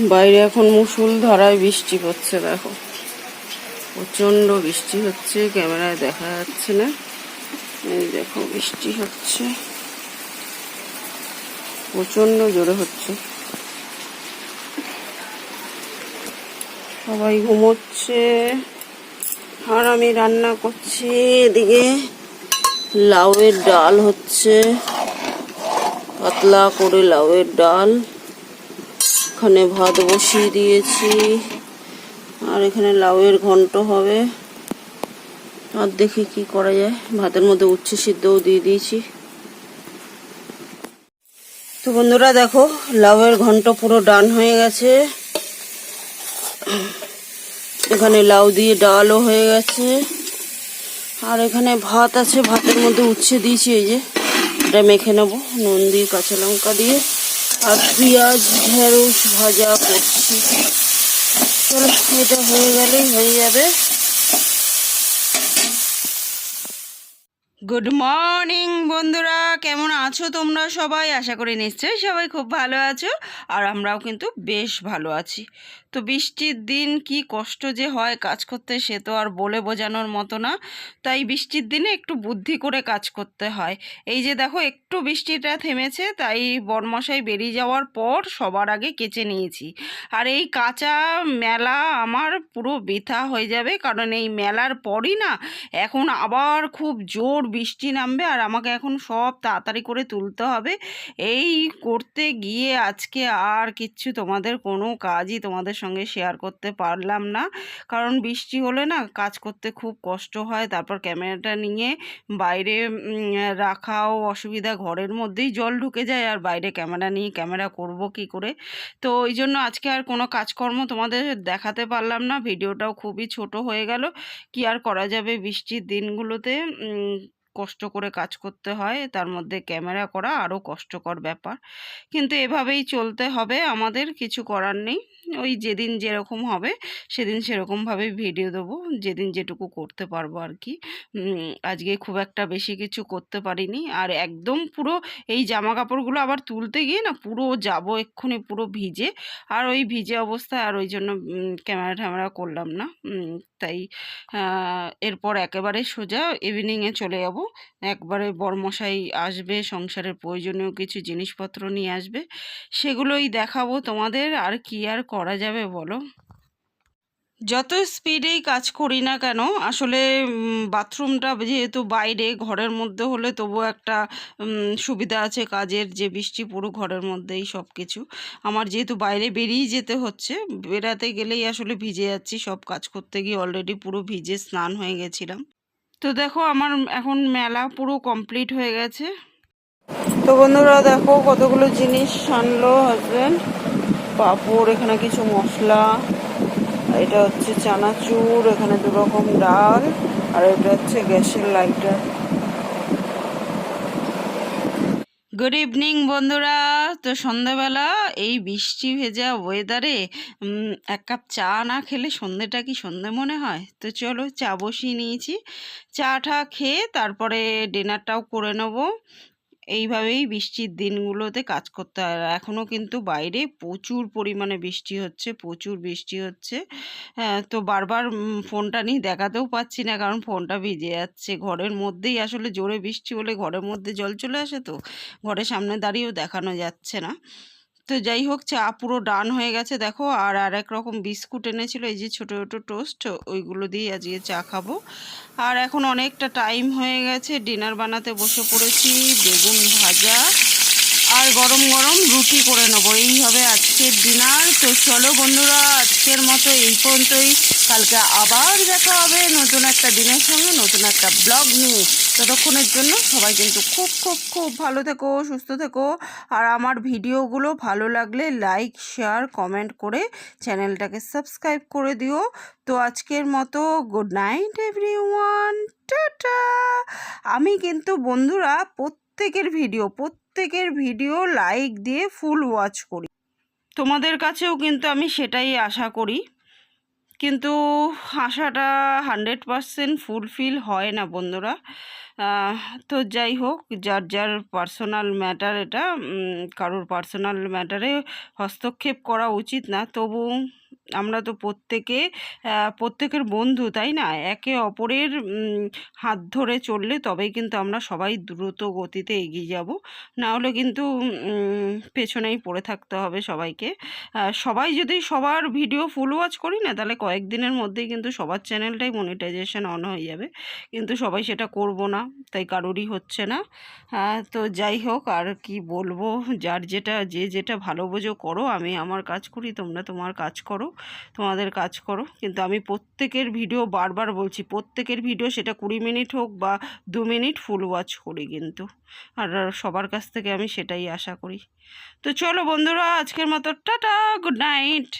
বাইরে এখন মুসুল ধরায় বৃষ্টি পড়ছে দেখো। প্রচণ্ড বৃষ্টি হচ্ছে, ক্যামেরায় দেখা যাচ্ছে না। এই দেখো, বৃষ্টি হচ্ছে। প্রচণ্ড জোরে হচ্ছে। সবাই ঘুমোচ্ছে। আর আমি রান্না করছি এদিকে। লাউয়ের ডাল হচ্ছে। পাতলা করে লাউয়ের ডাল। এখানে ভাত বসিয়ে দিয়েছি। আর এখানে লাউয়ের ঘন্ট হবে। আর দেখি কি করা যায়। ভাতের মধ্যে উচ্ছে সিদ্ধও দিয়ে দিয়েছি। তো বন্ধুরা দেখো, লাউয়ের ঘন্ট পুরো ডান হয়ে গেছে। এখানে লাউ দিয়ে ডালও হয়ে গেছে। আর এখানে ভাত আছে। ভাতের মধ্যে উচ্ছে দিয়েছি এই যে। এটা মেখে নেব। নুন দিয়ে কাঁচা লঙ্কা দিয়ে। আর পেঁয়াজ ঢেঁড়স ভাজা করছি। চলো এটা হয়ে গেলেই হয়ে যাবে। গুড মর্নিং বন্ধুরা। কেমন আছো তোমরা সবাই? আশা করি নিশ্চয়ই সবাই খুব ভালো আছো, আর আমরাও কিন্তু বেশ ভালো আছি। তো বৃষ্টির দিন কি কষ্ট যে হয় কাজ করতে, সে তো আর বলে বোঝানোর মতো না। তাই বৃষ্টির দিনে একটু বুদ্ধি করে কাজ করতে হয়। এই যে দেখো, একটু বৃষ্টিটা থেমেছে, তাই বরমশাই বেরিয়ে যাওয়ার পর সবার আগে কেচে নিয়েছি। আর এই কাঁচা মেলা আমার পুরো বৃথা হয়ে যাবে, কারণ এই মেলার পরই না, এখন আবার খুব জোর বৃষ্টি নামবে আর আমাকে এখন সব তাড়াতাড়ি করে তুলতে হবে। এই করতে গিয়ে আজকে আর কিচ্ছু তোমাদের কোনো কাজই তোমাদের সঙ্গে শেয়ার করতে পারলাম না। কারণ বৃষ্টি হলে না কাজ করতে খুব কষ্ট হয়, তারপর ক্যামেরাটা নিয়ে বাইরে রাখাও অসুবিধা, ঘরের মধ্যেই জল ঢুকে যায় আর বাইরে ক্যামেরা নিয়ে ক্যামেরা করব কি করে? তো ওই জন্য আজকে আর কোনো কাজকর্ম তোমাদের দেখাতে পারলাম না ভিডিওটাও খুবই ছোট হয়ে গেল। কি আর করা যাবে বৃষ্টির দিনগুলোতে? কষ্ট করে কাজ করতে হয়, তার মধ্যে ক্যামেরা করা আরও কষ্টকর ব্যাপার। কিন্তু এভাবেই চলতে হবে, আমাদের কিছু করার নেই। ওই যেদিন যেরকম হবে, সেদিন সেরকমভাবে ভিডিও দেবো, যেদিন যেটুকু করতে পারব আর কি। আজকে খুব একটা বেশি কিছু করতে পারিনি। আর একদম পুরো এই জামা কাপড়গুলো আবার তুলতে গিয়ে না পুরো যাব এক্ষুনি পুরো ভিজে। আর ওই ভিজে অবস্থায় আর ওই জন্য ক্যামেরা ট্যামেরা করলাম না। তাই এরপর একেবারে সোজা ইভিনিংয়ে চলে যাব। একবারে বরমশাই আসবে, সংসারের প্রয়োজনীয় কিছু জিনিসপত্র নিয়ে আসবে, সেগুলোই দেখাবো তোমাদের, আর কি আর করা যাবে বলো? যত স্পিডেই কাজ করি না কেন, আসলে বাথরুমটা যেহেতু বাইরে, ঘরের মধ্যে হলে তবু একটা সুবিধা আছে কাজের, যে বৃষ্টি পুরো ঘরের মধ্যেই সব কিছু আমার যেহেতু বাইরে বেরিয়ে যেতে হচ্ছে বেরাতে গেলেই আসলে ভিজে যাচ্ছি, সব কাজ করতে গিয়ে অলরেডি পুরো ভিজে স্নান হয়ে গেছিলাম। তো দেখো আমার এখন মেলা পুরো কমপ্লিট হয়ে গেছে। তো বন্ধুরা দেখো কতগুলো জিনিস আনলো হাজব্যান্ড পাপড়, এখানে কিছু মশলা, এটা হচ্ছে চানাচুর, এখানে দু রকম ডাল, আর এটা হচ্ছে গ্যাসের লাইটার গুড ইভিনিং বন্ধুরা। তো সন্ধ্যাবেলা এই বৃষ্টি ভেজা ওয়েদারে এক কাপ চা না খেলে সন্ধ্যেটা কি সন্ধে মনে হয়? তো চলো চা বসিয়ে নিয়েছি। চা টা খেয়ে তারপরে ডিনারটাও করে নেব। এইভাবেই বৃষ্টির দিনগুলোতে কাজ করতে হয়। আর এখনও কিন্তু বাইরে প্রচুর পরিমাণে বৃষ্টি হচ্ছে, প্রচুর বৃষ্টি হচ্ছে। হ্যাঁ তো বারবার ফোনটা নিয়ে দেখাতেও পাচ্ছি না, কারণ ফোনটা ভিজে যাচ্ছে। ঘরের মধ্যেই আসলে জোরে বৃষ্টি হলে ঘরের মধ্যে জল চলে আসে তো, ঘরের সামনে দাঁড়িয়েও দেখানো যাচ্ছে না। তো যাই হোক চা পুরো ডান হয়ে গেছে, দেখো। আর আর এক রকম বিস্কুট এনেছিল, এই যে ছোটো ছোটো টোস্ট, ওইগুলো দিয়ে আজকে চা খাব। আর এখন অনেকটা টাইম হয়ে গেছে, ডিনার বানাতে বসে পড়েছি, বেগুন ভাজা, আর গরম গরম রুটি করে নেব। এইভাবে হবে আজকের ডিনার। তো চলো বন্ধুরা, আজকের মতো এই পর্যন্তই। কালকে আবার দেখা হবে নতুন একটা দিনের সঙ্গে, নতুন একটা ব্লগ নিয়ে। ততক্ষণের জন্য সবাই কিন্তু খুব খুব খুব ভালো থেকো, সুস্থ থেকো। আর আমার ভিডিওগুলো ভালো লাগলে লাইক, শেয়ার, কমেন্ট করে চ্যানেলটাকে সাবস্ক্রাইব করে দিও। তো আজকের মতো গুড নাইট এভরিওয়ান, টাটা! আমি কিন্তু বন্ধুরা প্রত্যেকের ভিডিও প্রত্যেকের ভিডিও লাইক দিয়ে ফুল ওয়াচ করি। তোমাদের কাছেও কিন্তু আমি সেটাই আশা করি। কিন্তু আশাটা হান্ড্রেড পারসেন্ট ফুলফিল হয় না বন্ধুরা। তো যাই হোক, যার যার পার্সোনাল ম্যাটার এটা কারোর পার্সোনাল ম্যাটারে হস্তক্ষেপ করা উচিত না। তবু আমরা তো প্রত্যেকে প্রত্যেকের বন্ধু, তাই না? একে অপরের হাত ধরে চললে তবেই কিন্তু আমরা সবাই দ্রুত গতিতে এগিয়ে যাব। না হলে কিন্তু পেছনেই পড়ে থাকতে হবে সবাইকে। সবাই যদি সবার ভিডিও ফুল ওয়াচ করি না, তাহলে কয়েকদিনের মধ্যেই কিন্তু সবার চ্যানেলটাই মনিটাইজেশন অন হয়ে যাবে। কিন্তু সবাই সেটা করব না, তাই কারোরই হচ্ছে না। তো যাই হোক, আর কি বলব? যার যেটা, যে যেটা ভালো বোঝো করো, আমি আমার কাজ করি, তোমরা তোমার কাজ করো। তোমাদের কাজ করো। কিন্তু আমি প্রত্যেকের ভিডিও বারবার বলছি, প্রত্যেকের ভিডিও সেটা কুড়ি মিনিট হোক বা দু মিনিট ফুল ওয়াচ করি কিন্তু। আর সবার কাছ থেকে আমি সেটাই আশা করি। তো চলো বন্ধুরা, আজকের মতো টাটা গুড নাইট